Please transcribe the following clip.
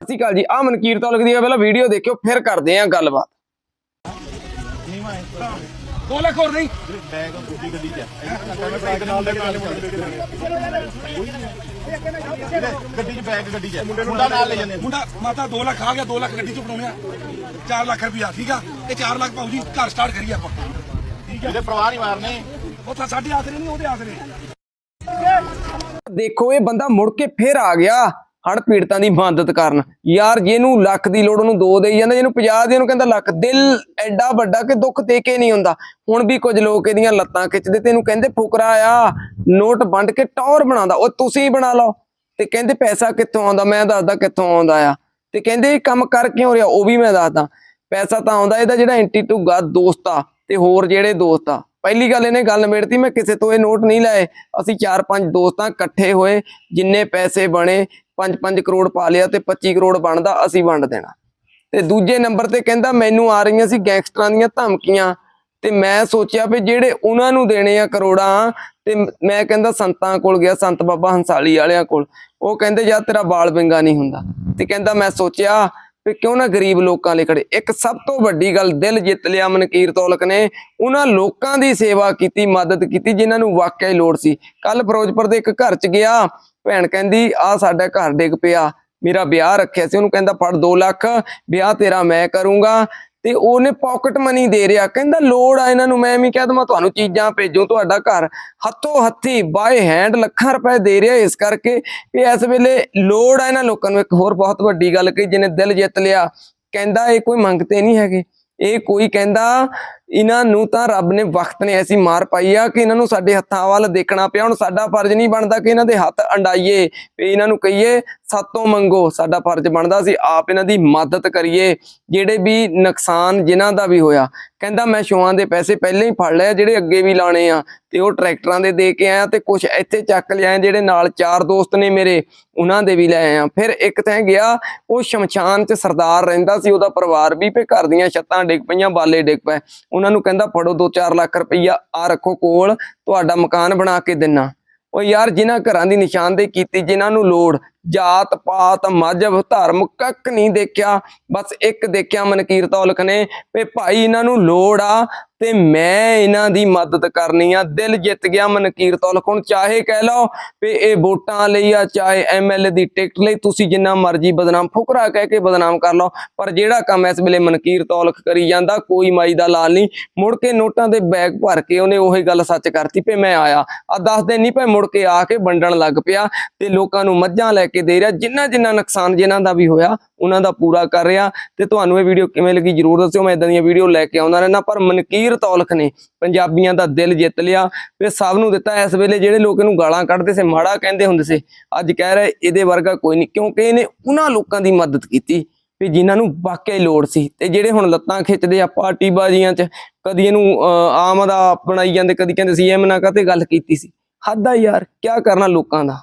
ਸਤਿ ਸ਼੍ਰੀ ਅਕਾਲ ਜੀ। ਆ ਮਨਕੀਰ ਤੋਂ ਲਿਖਦੀ ਹੈ ਪਹਿਲਾਂ ਵੀਡੀਓ ਦੇਖਿਓ ਫਿਰ ਕਰਦੇ ਆਂ ਗੱਲਬਾਤ। ਦੋ ਲੱਖ ਹੋਰ ਨਹੀਂ। ਬੈਗ ਦੂਜੀ ਗੱਡੀ 'ਚ ਹੈ ਬੈਗ ਨਾਲ ਲੈ ਕੇ ਨਾਲੇ ਗੱਡੀ 'ਚ ਬੈਗ ਗੱਡੀ 'ਚ ਹੈ। ਮੁੰਡਾ ਨਾਲ ਲੈ ਜਾਂਦੇ ਮੁੰਡਾ ਮਾਤਾ 2 ਲੱਖ ਆ ਗਿਆ 2 ਲੱਖ ਗੱਡੀ ਚ ਬਣਾਉਣੇ ਆ 4 ਲੱਖ ਰੁਪਇਆ ਠੀਕ ਆ? ਇਹ 4 ਲੱਖ ਭਾਊ ਜੀ ਘਰ ਸਟਾਰਟ ਕਰੀਏ ਆਪਾਂ। ਇਹਦੇ ਪਰਵਾਹ ਨਹੀਂ ਮਾਰਨੇ। ਉਹ ਤਾਂ ਸਾਡੇ ਆਸਰੇ ਨਹੀਂ ਉਹਦੇ ਆਸਰੇ ਦੇਖੋ ਇਹ ਬੰਦਾ ਮੁੜ ਕੇ ਫਿਰ ਆ ਗਿਆ। ਹੜ ਪੀੜਤਾਂ ਦੀ ਮਦਦ ਕਰਨ। ਯਾਰ ਜਿਹਨੂੰ ਲੱਖ ਦੀ ਲੋੜ ਉਹਨੂੰ ਦੋ ਦੇਈ ਜਾਂਦਾ, ਜਿਹਨੂੰ 50 ਦੀ ਉਹਨੂੰ ਕਹਿੰਦਾ ਲੱਖ। ਦਿਲ ਐਡਾ ਵੱਡਾ ਕਿ ਦੁੱਖ ਦੇ ਕੇ ਨਹੀਂ ਹੁੰਦਾ। ਹੁਣ ਵੀ ਕੁਝ ਲੋਕ ਇਹਦੀਆਂ ਲੱਤਾਂ ਖਿੱਚਦੇ ਤੇ ਇਹਨੂੰ ਕਹਿੰਦੇ, ਫੁਕਰਾ ਆ, ਨੋਟ ਵੰਡ ਕੇ ਟੌਰ ਬਣਾਉਂਦਾ। ਉਹ ਤੁਸੀਂ ਬਣਾ ਲਓ। ਤੇ ਕਹਿੰਦੇ, ਪੈਸਾ ਕਿੱਥੋਂ ਆਉਂਦਾ? ਮੈਂ ਦੱਸਦਾ ਕਿੱਥੋਂ ਆਉਂਦਾ ਆ। ਤੇ ਕਹਿੰਦੇ, ਇਹ ਕੰਮ ਕਰ ਕਿਉਂ ਰਿਹਾ? ਉਹ ਵੀ ਮੈਂ ਦੱਸਦਾ। ਪੈਸਾ ਤਾਂ ਆਉਂਦਾ, ਇਹਦਾ ਜਿਹੜਾ ਐਂਟੀ ਟੂਗਾ ਦੋਸਤ ਆ ਤੇ ਹੋਰ ਜਿਹੜੇ ਦੋਸਤ ਆ। ਪਹਿਲੀ ਗੱਲ ਇਹਨੇ ਗੱਲ ਮੇੜਤੀ ਮੈਂ ਕਿਸੇ ਤੋਂ ਇਹ ਨੋਟ ਨਹੀਂ ਲਾਏ। ਅਸੀਂ ਚਾਰ ਪੰਜ ਦੋਸਤਾਂ ਇਕੱਠੇ ਹੋਏ, ਜਿੰਨੇ ਪੈਸੇ ਬਣੇ 5-5 ਕਰੋੜ ਪਾ ਲਿਆ ਤੇ 25 ਕਰੋੜ ਬਣਦਾ, ਅਸੀਂ ਵੰਡ ਦੇਣਾ। ਤੇ ਦੂਜੇ ਨੰਬਰ ਤੇ ਕਹਿੰਦਾ, ਮੈਨੂੰ ਆ ਰਹੀਆਂ ਸੀ ਗੈਂਗਸਟਰਾਂ ਦੀਆਂ ਧਮਕੀਆਂ ਤੇ ਮੈਂ ਸੋਚਿਆ ਵੀ ਜਿਹੜੇ ਉਹਨਾਂ ਨੂੰ ਦੇਣੇ ਆ ਕਰੋੜਾਂ ਤੇ ਮੈਂ ਕਹਿੰਦਾ ਸੰਤਾਂ ਕੋਲ ਗਿਆ, ਸੰਤ ਬਾਬਾ ਹੰਸਾਲੀ ਵਾਲਿਆਂ ਕੋਲ। ਉਹ ਕਹਿੰਦੇ, ਯਾਰ ਤੇਰਾ ਬਾਲ ਬਿੰਗਾ ਨਹੀਂ ਹੁੰਦਾ। ਤੇ ਕਹਿੰਦਾ, ਮੈਂ ਸੋਚਿਆ ਵੀ ਕਿਉਂ ਨਾ ਗਰੀਬ ਲੋਕਾਂ ਲਈ ਖੜੇ। ਇੱਕ ਸਭ ਤੋਂ ਵੱਡੀ ਗੱਲ, ਦਿਲ ਜਿੱਤ ਲਿਆ ਮਨਕੀਰ ਤੋਲਕ ਨੇ। ਉਹਨਾਂ ਲੋਕਾਂ ਦੀ ਸੇਵਾ ਕੀਤੀ, ਮਦਦ ਕੀਤੀ, ਜਿਨ੍ਹਾਂ ਨੂੰ ਵਾਕਿਆ ਹੀ ਲੋੜ ਸੀ। ਕੱਲ ਫਿਰੋਜ਼ਪੁਰ ਦੇ ਇੱਕ ਘਰ 'ਚ ਗਿਆ ਭੈਣ ਕਹਿੰਦੀ ਆ ਸਾਡਾ ਘਰ ਡਿੱਗ ਪਿਆ। ਮੇਰਾ ਵਿਆਹ ਰੱਖਿਆ ਸੀ। ਉਹਨੂੰ ਕਹਿੰਦਾ, ਫੜ 2 ਲੱਖ। ਵਿਆਹ ਤੇਰਾ ਮੈਂ ਕਰੂੰਗਾ। ਤੇ ਉਹਨੇ ਪਾਕਟ ਮਨੀ ਦੇ ਰਿਹਾ। ਕਹਿੰਦਾ, ਲੋੜ ਆ ਇਹਨਾਂ ਨੂੰ। ਮੈਂ ਵੀ ਕਹਿ ਦਵਾਂ, ਤੁਹਾਨੂੰ ਚੀਜ਼ਾਂ ਭੇਜੋ ਤੁਹਾਡਾ ਘਰ। ਹੱਥੋਂ ਹੱਥੀ ਬਾਏ ਹੈਂਡ ਲੱਖਾਂ ਰੁਪਏ ਦੇ ਰਿਹਾ ਇਸ ਕਰਕੇ ਵੀ ਇਸ ਵੇਲੇ ਲੋੜ ਆ ਇਹਨਾਂ ਲੋਕਾਂ ਨੂੰ। ਇੱਕ ਹੋਰ ਬਹੁਤ ਵੱਡੀ ਗੱਲ ਕਹੀ, ਜਿਹਨੇ ਦਿਲ ਜਿੱਤ ਲਿਆ। ਕਹਿੰਦਾ, ਇਹ ਕੋਈ ਮੰਗਤੇ ਨਹੀਂ ਹੈਗੇ। ਇਹ ਕੋਈ ਕਹਿੰਦਾ ਇਹਨਾਂ ਨੂੰ ਤਾਂ ਰੱਬ ਨੇ ਵਕਤ ਨੇ ਐਸੀ ਮਾਰ ਪਾਈ ਆ ਕਿ ਇਹਨਾਂ ਨੂੰ ਸਾਡੇ ਹੱਥਾਂ ਵੱਲ ਦੇਖਣਾ ਪਿਆ। ਹੁਣ ਸਾਡਾ ਫਰਜ਼ ਨਹੀਂ ਬਣਦਾ ਕਿ ਇਹਨਾਂ ਦੇ ਹੱਥ ਅੰਡਾਈਏ। ਵੀ ਇਹਨਾਂ ਨੂੰ ਕਹੀਏ, ਸਾਤੋਂ ਮੰਗੋ, ਸਾਡਾ ਫਰਜ਼ ਬਣਦਾ ਸੀ ਆਪ ਇਹਨਾਂ ਦੀ ਮਦਦ ਕਰੀਏ। ਜਿਹੜੇ ਵੀ ਨੁਕਸਾਨ ਜਿਨ੍ਹਾਂ ਦਾ ਵੀ ਹੋਇਆ। ਕਹਿੰਦਾ, ਮੈਂ ਸ਼ੋਆਂ ਦੇ ਪੈਸੇ ਪਹਿਲਾਂ ਹੀ ਫੜ ਲਿਆ ਜਿਹੜੇ ਅੱਗੇ ਵੀ ਲਾਣੇ ਆ। ਤੇ ਉਹ ਟਰੈਕਟਰਾਂ ਦੇ ਦੇ ਕੇ ਆਇਆ ਤੇ ਕੁਝ ਇੱਥੇ ਚੱਕ ਲਿਆਏ ਜਿਹੜੇ ਨਾਲ ਚਾਰ ਦੋਸਤ ਨੇ ਮੇਰੇ, ਉਹਨਾਂ ਦੇ ਵੀ ਲੈ ਆਇਆ। ਫਿਰ ਇੱਕ ਥਾਂ ਗਿਆ, ਉਹ ਸ਼ਮਸ਼ਾਨ 'ਚ ਸਰਦਾਰ ਰਹਿੰਦਾ ਸੀ, ਉਹਦਾ ਪਰਿਵਾਰ ਵੀ ਪੇ ਘਰ ਦੀਆਂ ਛੱਤਾਂ ਡਿੱਗ ਪਈਆਂ, ਬਾਲੇ ਡਿੱਗ ਪਏ। ਉਹਨਾਂ ਨੂੰ ਕਹਿੰਦਾ ਫੜੋ 2-4 ਲੱਖ ਰੁਪਈਆ, ਆ ਰੱਖੋ ਕੋਲ, ਤੁਹਾਡਾ ਮਕਾਨ ਬਣਾ ਕੇ ਦਿੰਨਾ। ਉਹ ਯਾਰ ਜਿਨ੍ਹਾਂ ਘਰਾਂ ਦੀ ਨਿਸ਼ਾਨਦੇਹੀ ਕੀਤੀ, ਜਿਨ੍ਹਾਂ ਨੂੰ ਲੋੜ ਜਾਤ ਪਾਤ, ਮਜ਼ਹਬ, ਧਰਮ ਕੱਕ ਨਹੀਂ ਦੇਖਿਆ। ਬਸ ਇੱਕ ਦੇਖਿਆ ਮਨਕੀਰ ਤੌਲਖ ਨੇ ਵੀ ਭਾਈ ਇਹਨਾਂ ਨੂੰ ਲੋੜ ਆ ਤੇ ਮੈਂ ਇਹਨਾਂ ਦੀ ਮਦਦ ਕਰਨੀ ਆ। ਦਿਲ ਜਿੱਤ ਗਿਆ ਮਨਕੀਰ ਤੌਲਕ ਹੁਣ ਚਾਹੇ ਕਹਿ ਲਓ ਵੀ ਇਹ ਵੋਟਾਂ ਲਈ ਆ, ਚਾਹੇ ਐਮਐਲਏ ਦੀ ਟਿਕਟ ਲਈ, ਤੁਸੀਂ ਜਿੰਨਾ ਮਰਜ਼ੀ ਬਦਨਾਮ ਫੁਕਰਾ ਕਹਿ ਕੇ ਬਦਨਾਮ ਕਰ ਲਓ, ਪਰ ਜਿਹੜਾ ਕੰਮ ਇਸ ਵੇਲੇ ਮਨਕੀਰ ਤੌਲਖ ਕਰੀ ਜਾਂਦਾ, ਕੋਈ ਮਾਈ ਦਾ ਲਾਲ ਨਹੀਂ। ਮੁੜ ਕੇ ਨੋਟਾਂ ਦੇ ਬੈਗ ਭਰ ਕੇ ਉਹਨੇ ਉਹੀ ਗੱਲ ਸੱਚ ਕਰਤੀ ਵੀ ਮੈਂ ਆਇਆ। ਆ ਦੱਸ ਦਿਨ ਨਹੀਂ ਪਏ ਮੁੜ ਕੇ ਆ ਕੇ ਵੰਡਣ ਲੱਗ ਪਿਆ ਤੇ ਲੋਕਾਂ ਨੂੰ ਮੱਝਾਂ ਲੈ ਕੇ ਦੇ ਰਿਹਾ ਜਿੰਨਾ ਜਿੰਨਾ ਨੁਕਸਾਨ ਜਿਨ੍ਹਾਂ ਦਾ ਵੀ ਹੋਇਆ ਉਹਨਾਂ ਦਾ ਪੂਰਾ ਕਰ ਰਿਹਾ। ਤੇ ਤੁਹਾਨੂੰ ਇਹ ਵੀਡੀਓ ਕਿਵੇਂ ਲੱਗੀ ਜਰੂਰ ਦੱਸਿਓ ਮੈਂ ਇਦਾਂ ਦੀਆਂ ਵੀਡੀਓ ਲੈ ਕੇ ਆਉਂਦਾ ਰਹਿਣਾ ਪਰ ਮਨਕੀਰ ਤੌਲਖ ਨੇ ਪੰਜਾਬੀਆਂ ਦਾ ਦਿਲ ਜਿੱਤ ਲਿਆ। ਤੇ ਸਭ ਨੂੰ ਦਿੱਤਾ ਇਸ ਵੇਲੇ ਜਿਹੜੇ ਲੋਕ ਇਹਨੂੰ ਗਾਲਾਂ ਕੱਢਦੇ ਸੀ ਮਾੜਾ ਕਹਿੰਦੇ ਹੁੰਦੇ ਸੀ ਅੱਜ ਕਹਿ ਰਹੇ ਇਹਦੇ ਵਰਗਾ ਕੋਈ ਨਹੀਂ ਕਿਉਂਕਿ ਇਹਨੇ ਉਹਨਾਂ ਲੋਕਾਂ ਦੀ ਮਦਦ ਕੀਤੀ ਵੀ ਜਿਨ੍ਹਾਂ ਨੂੰ ਵਾਕਿਆ ਹੀ ਲੋੜ ਸੀ। ਤੇ ਜਿਹੜੇ ਹੁਣ ਲੱਤਾਂ ਖਿੱਚਦੇ ਆ ਪਾਰਟੀ ਬਾਜ਼ੀਆਂ 'ਚ ਕਦੀ ਇਹਨੂੰ ਅਹ, ਆਮ ਦਾ ਬਣਾਈ ਜਾਂਦੇ ਕਦੀ ਕਹਿੰਦੇ ਸੀ ਐਮ ਨਾਲ ਕਾਤੇ ਗੱਲ ਕੀਤੀ ਸੀ। ਹੱਦ ਆ ਯਾਰ ਕੀ ਕਰਨਾ ਲੋਕਾਂ ਦਾ।